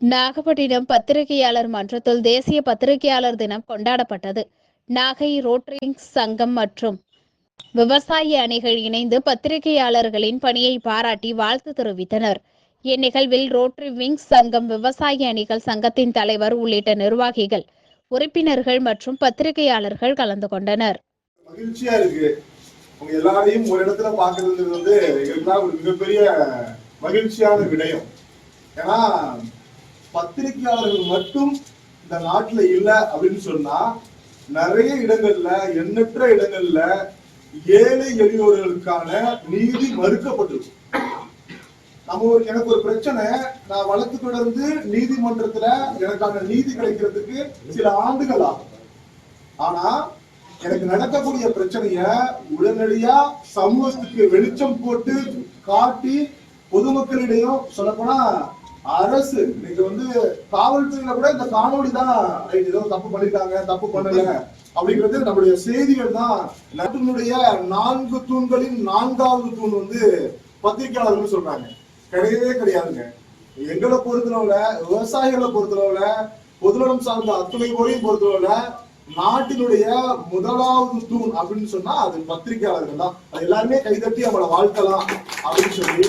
நாகப்பட்டினம் பத்திரிகையாளர் மன்றத்தில் தேசிய பத்திரிகையாளர் தினம் கொண்டாடப்பட்டது. நாகை ரோட்டரிங் சங்கம் மற்றும் விவசாய அணிகள் இணைந்து பத்திரிகையாளர்களின் பணியை பாராட்டி வாழ்த்து தெரிவித்தனர். இந்நிகழ்வில் ரோட்டரி விங்ஸ் சங்கம் விவசாய அணிகள் சங்கத்தின் தலைவர் உள்ளிட்ட நிர்வாகிகள் உறுப்பினர்கள் மற்றும் பத்திரிகையாளர்கள் கலந்து கொண்டனர். மகிழ்ச்சியா இருக்கு. உங்க எல்லாரையும் ஒரு இடத்துல பாக்குறது வந்து எங்களுக்குலாம் ஒரு மிகப்பெரிய மகிழ்ச்சியான விடயம். ஏன்னா பத்திரிகையாளர்கள் மட்டும் இந்த நாட்டுல இல்ல அப்படின்னு சொன்னா நிறைய இடங்கள்ல எண்ணற்ற இடங்கள்ல ஏழை எளியோர்களுக்கான நீதி மறுக்கப்பட்டிருக்கு. நம்ம ஒரு எனக்கு ஒரு பிரச்சனை நான் வழக்கு தொடர்ந்து நீதிமன்றத்துல எனக்கான நீதி கிடைக்கிறதுக்கு சில ஆண்டுகள் ஆகும். ஆனா எனக்கு நடக்கக்கூடிய பிரச்சனைய உடனடியா சமூகத்துக்கு வெளிச்சம் போட்டு காட்டி பொதுமக்களிடையும் சொல்லப்போனா அரசு இன்னைக்கு வந்து காவல்துறையில கூட இந்த காணொளி தான் ஏதோ தப்பு பண்ணிருக்காங்க தப்பு பண்ணல அப்படிங்கிறது நம்முடைய செய்திகள் தான். நட்டினுடைய நான்கு தூண்களின் நான்காவது தூண் வந்து பத்திரிகையாளர்கள் சொல்றாங்க. கிடையவே கிடையாதுங்க. எங்களை பொறுத்தளவுல விவசாயிகளை பொறுத்தளவுல பொதுநலம் சார்ந்த அத்துணை போரையும் பொறுத்தளவுல நாட்டினுடைய முதலாவது தூண் அப்படின்னு சொன்னா அது பத்திரிகையாளர்கள் தான். அது எல்லாருமே கைதட்டி அவங்கள வாழ்த்தலாம் அப்படின்னு சொல்லி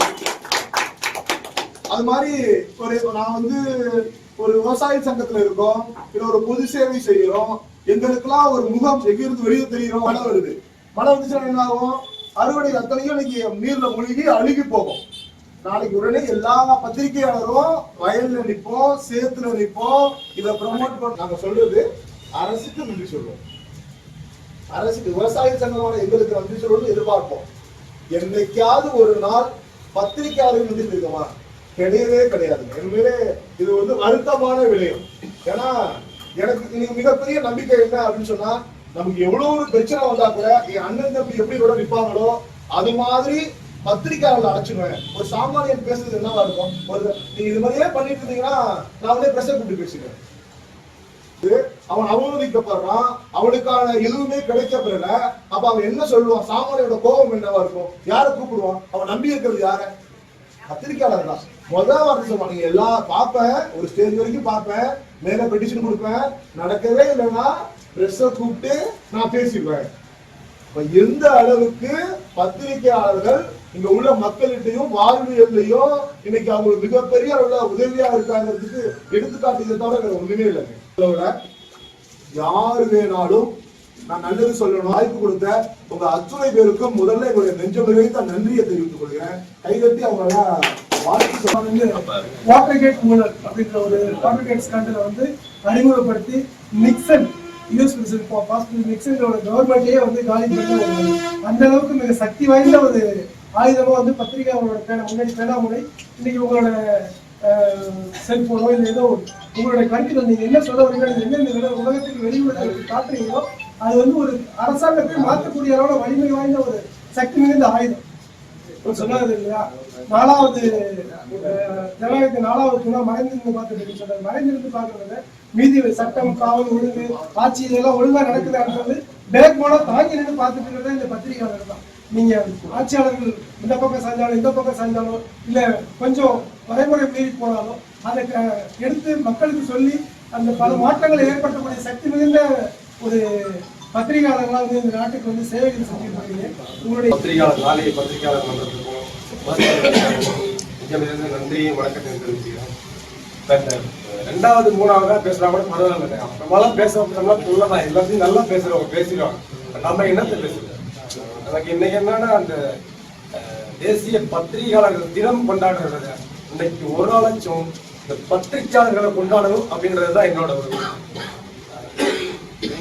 அது மாதிரி ஒரு நான் வந்து ஒரு விவசாய சங்கத்துல இருக்கோம் இல்ல ஒரு பொது சேவை செய்யறோம் எங்களுக்கெல்லாம் ஒரு முகம் எங்கிருந்து வெளியே தெரிகிறோம் மழை வருது. மழை வந்துச்சுன்னா என்ன ஆகும்? அறுவடை அத்தனையும் இன்னைக்கு நீர்ல மூழ்கி அழுகி போகும். நாளைக்கு உடனே எல்லா பத்திரிகையாளரும் வயல்ல நிற்போம் சேத்துல நிற்போம் இதை ப்ரமோட் பண்ண நாங்க சொல்றது அரசுக்கு நன்றி சொல்றோம். அரசுக்கு விவசாய சங்கமான எங்களுக்கு நன்றி சொல்லணும்னு எதிர்பார்ப்போம். என்னைக்காவது ஒரு நாள் பத்திரிகையாளர்கள் நன்றி இருக்கமா கிடையவே கிடையாதுங்க உண்மையிலே இது வந்து வருத்தமான விடயம். ஏன்னா எனக்கு இன்னைக்கு மிகப்பெரிய நம்பிக்கை என்ன அப்படின்னு சொன்னா நமக்கு எவ்வளவு ஒரு பிரச்சனை வந்தா கூட என் அண்ணன் தம்பி எப்படி கூட நிற்பாங்களோ அது மாதிரி பத்திரிக்கையாளர் அழைச்சிடுவேன் ஒரு சாமானியன் பேசுறது என்னவா இருக்கும்? ஒரு நீங்க இது மாதிரியே பண்ணிட்டு இருந்தீங்கன்னா நான் வந்து பிரஷர் கூப்பிட்டு பேசிடுவேன். இது அவன் அவமதிக்கப்படுறான். அவனுக்கான எதுவுமே கிடைக்கப்படல அப்ப அவன் என்ன சொல்லுவான்? சாமானியோட கோபம் என்னவா இருக்கும்? யாரை கூப்பிடுவான்? அவன் நம்பி இருக்கிறது யார? பத்திரிக்கையாளர் தான். முதல் வார்த்தை சொல்லுவாங்க எல்லா எல்லாம் பார்ப்பேன். ஒரு ஸ்டேஜ் வரைக்கும் பார்ப்பேன். மேல பெட்டிஷன் கொடுப்பேன். நடக்கவே இல்லைன்னா பிரஸ்ஸ கூப்பிட்டு நான் பேசிடுவேன். இப்ப எந்த அளவுக்கு பத்திரிகையாளர்கள் இங்க உள்ள மக்கள்கிட்டையும் வாழ்வியல்லையும் இன்னைக்கு அவங்களுக்கு மிகப்பெரிய அளவுல உதவியா இருக்காங்கிறதுக்கு எடுத்துக்காட்டுகிறத தவிர வேற ஒண்ணுமே இல்லைங்க. யாரு வேணாலும் நான் நல்லது சொல்லணும். வாய்ப்பு கொடுத்த உங்க அத்துணை பேருக்கும் முதல்ல என்னுடைய நெஞ்சம் நிறைந்த நன்றியை தெரிவித்துக் கொள்கிறேன். கைகட்டி அவங்கள வாழ்த்து ஊழல் அப்படின்ற ஒரு வாட்டர் ஸ்கேண்டலை வந்து அறிமுகப்படுத்தி நிக்சன் யூஎஸ் பிரசிடென்ட் பாஸ்பிட்டல் நிக்சனோட கவர்மெண்ட்லேயே வந்து காலி பண்ண ஒரு அந்த அளவுக்கு மிக சக்தி வாய்ந்த ஒரு ஆயுதமா வந்து பத்திரிகை அவங்களோட பேன முன்னாடி பேனாமுறை இன்னைக்கு உங்களோட செல்போனோ இல்லை ஏதோ உங்களுடைய கருத்துக்கள் நீங்க என்ன சொல்ல வரீங்களோ என்ன இந்த விட- உலகத்துக்கு வெளியுறவு காட்டுறீங்களோ அது வந்து ஒரு அரசாங்கத்தை மாற்றக்கூடிய அளவுல வலிமை வாய்ந்த ஒரு சக்தி மிகுந்த ஆயுதம். சொன்னது இல்லையா? நாலாவது அஹ், ஜனநாயகத்தின் நாலாவது துணை மறைந்திருந்து பார்த்துட்டு சொல்றாரு மறைந்திருந்து பார்க்கறது மீதி சட்டம் காவல் ஒழுங்கு ஆட்சி இதெல்லாம் ஒழுங்கா நடக்குதான்றது பேக் போனா தாங்கி நின்று பார்த்துட்டு இருக்கிறது இந்த பத்திரிகையாளர் தான். நீங்க ஆட்சியாளர்கள் இந்த பக்கம் சாய்ந்தாலும் இந்த பக்கம் சாய்ந்தாலும் இல்ல கொஞ்சம் வரைமுறை மீறி போனாலும் அதை எடுத்து மக்களுக்கு சொல்லி அந்த பல மாற்றங்களை ஏற்படுத்தக்கூடிய சக்தி மிகுந்த ஒரு பத்திரிகையாளர்களா வந்து இந்த நாட்டுக்கு வந்து சேவைகள் செஞ்சுட்டு இருக்கீங்க. உங்களுடைய பத்திரிகையாளர் நாளைய பத்திரிகையாளர் மன்றத்துக்கும் நிஜமிருந்து நன்றியும் தெரிவிச்சுக்கிறேன் ரெண்டாவது மூணாவதா பேசுறா கூட பரவாயில்ல நம்மளாம் பேச நம்மளாம் சொல்லலாம். எல்லாத்தையும் நல்லா பேசுறவங்க பேசிடுவாங்க. நம்ம என்னத்தை பேசுறோம் எனக்கு இன்னைக்கு என்னன்னா அந்த தேசிய பத்திரிகையாளர்கள் தினம் கொண்டாடுறது. இன்னைக்கு ஒரு லட்சம் இந்த பத்திரிகையாளர்களை கொண்டாடணும் அப்படின்றது தான் என்னோட ஒரு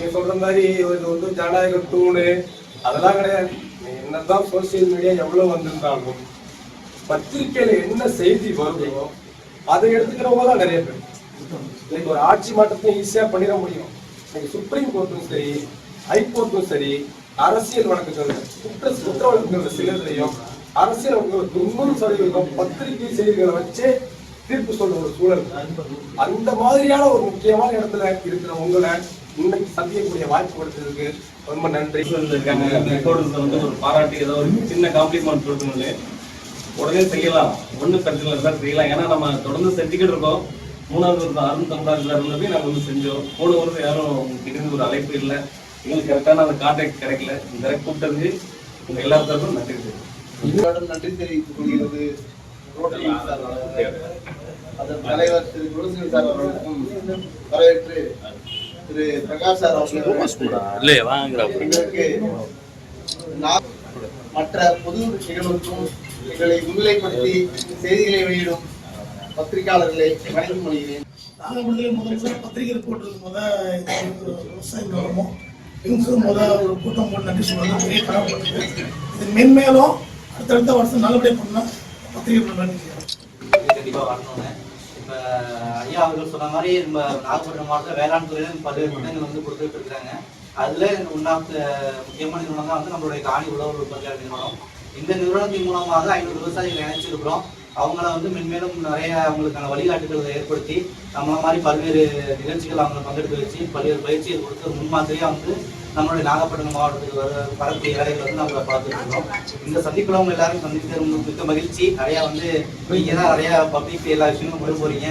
நீங்க சொல்ற மாதிரி இது வந்து ஜனநாயக தூணு அதெல்லாம் கிடையாது. நீ என்னதான் சோசியல் மீடியா எவ்வளவு வந்திருந்தாலும் பத்திரிக்கையில என்ன செய்தி வருதோ அதை எடுத்துக்கிறவங்க தான் நிறைய பேர். இன்னைக்கு ஒரு ஆட்சி மாற்றத்தையும் ஈஸியா பண்ணிட முடியும். இன்னைக்கு சுப்ரீம் கோர்ட்டும் சரி ஹைகோர்ட்டும் சரி அரசியல் வழக்குகள் குற்ற குற்ற வழக்குகள் சிலர்லையும் அரசியல் வழக்குகள் தொண்ணூறு சதவீதம் பத்திரிகை செய்திகளை வச்சே தீர்ப்பு சொல்ற ஒரு சூழல். அந்த மாதிரியான ஒரு முக்கியமான இடத்துல இருக்கிற உங்களை இன்னைக்கு சந்திக்கக்கூடிய வாய்ப்பு கொடுத்ததுக்கு ரொம்ப நன்றி. இருக்காங்க ரெக்கார்டுல வந்து ஒரு பாராட்டி ஏதோ ஒரு சின்ன காம்ப்ளிமெண்ட் கொடுக்கணும்னு. உடனே செய்யலாம். ஒன்றும் பிரச்சனை இல்லை சார் செய்யலாம். ஏன்னா நம்ம தொடர்ந்து செஞ்சுக்கிட்டு இருக்கோம். மூணாவது வருஷம் அருண் தமிழாக போய் நாங்கள் வந்து செஞ்சோம். மூணு வருஷம் யாரும் திடீர்னு ஒரு அழைப்பு இல்லை. எங்களுக்கு கரெக்டான அந்த கான்டாக்ட் கிடைக்கல. இந்த கூப்பிட்டதுக்கு உங்க எல்லாருக்கும் நன்றி தெரியும் உங்களிடம் நன்றி தெரிவித்துக் கொள்கிறது அதன் தலைவர் திரு குலசிங் சார் அவர்களுக்கும் வரவேற்று திரு பிரகாஷ் சார் அவர்கள் எங்களுக்கு நான் மற்ற பொது நிகழ்வுக்கும் எங்களை முன்னிலைப்படுத்தி செய்திகளை வெளியிடும் பத்திரிகையாளர்களை வணங்கி மொழிகிறேன் நாகப்பட்டினத்தில் முதல் முதல் பத்திரிகை போட்டது முத விவசாய கவனமும் இவங்களுக்கு முத ஒரு கூட்டம் போட்டு நன்றி சொல்றது பெரிய கடமைப்பட்டது இது மென்மேலும் அடுத்தடுத்த வருஷம் நல்லபடியாக பண்ணால் பத்திரிகை நன்றி. கண்டிப்பாக வரணும்னு. ஐயா அவர்கள் சொன்ன மாதிரி நம்ம நாகப்பட்டினம் மாவட்டத்தில் வேளாண் துறையில் பல்வேறு திட்டங்கள் வந்து கொடுத்துட்டு இருக்காங்க. அதில் ஒன் ஆஃப் முக்கியமான நிறுவனம் தான் வந்து நம்மளுடைய காணி உழவர் உற்பத்தியாளர் நிறுவனம். இந்த நிறுவனத்தின் மூலமாக ஐநூறு விவசாயிகள் இணைச்சிருக்கிறோம் அவங்கள வந்து மென்மேலும் நிறைய அவங்களுக்கான வழிகாட்டுகளை ஏற்படுத்தி நம்மள மாதிரி பல்வேறு நிகழ்ச்சிகள் அவங்களை பங்கெடுக்க வச்சு பல்வேறு பயிற்சிகள் கொடுத்து முன்மாதிரியாக வந்து நம்மளுடைய நாகப்பட்டினம் மாவட்டத்துக்கு வர வரக்கூடிய இலைகள் வந்து நம்ம பார்த்துட்டு இருக்கோம் இந்த சந்திப்பில் அவங்க எல்லாரும் உங்களுக்கு மிக்க மகிழ்ச்சி. நிறையா வந்து நீங்க தான் நிறைய பப்ளிக் எல்லா விஷயங்களும் கொண்டு போறீங்க.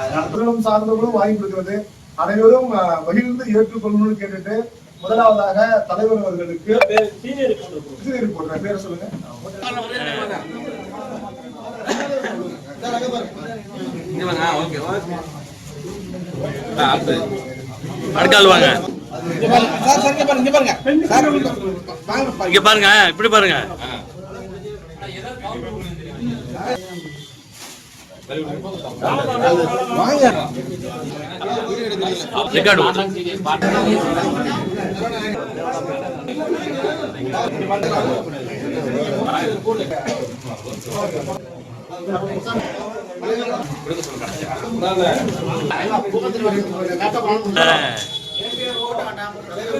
அதனால நிறுவனம் சார்ந்தவர்களும் வாங்கி கொடுக்கிறது அனைவரும் மகிழ்ந்து ஏற்றுக்கொள்ளணும்னு கேட்டுட்டு முதலாவதாக தலைவர் அவர்களுக்கு சீனியர் போடுறேன் பேரை சொல்லுங்க. அடுக்கால் வாங்க. இங்க பாருங்க. இப்படி பாருங்க. ரெக்கார்டு. நாங்க ஆ.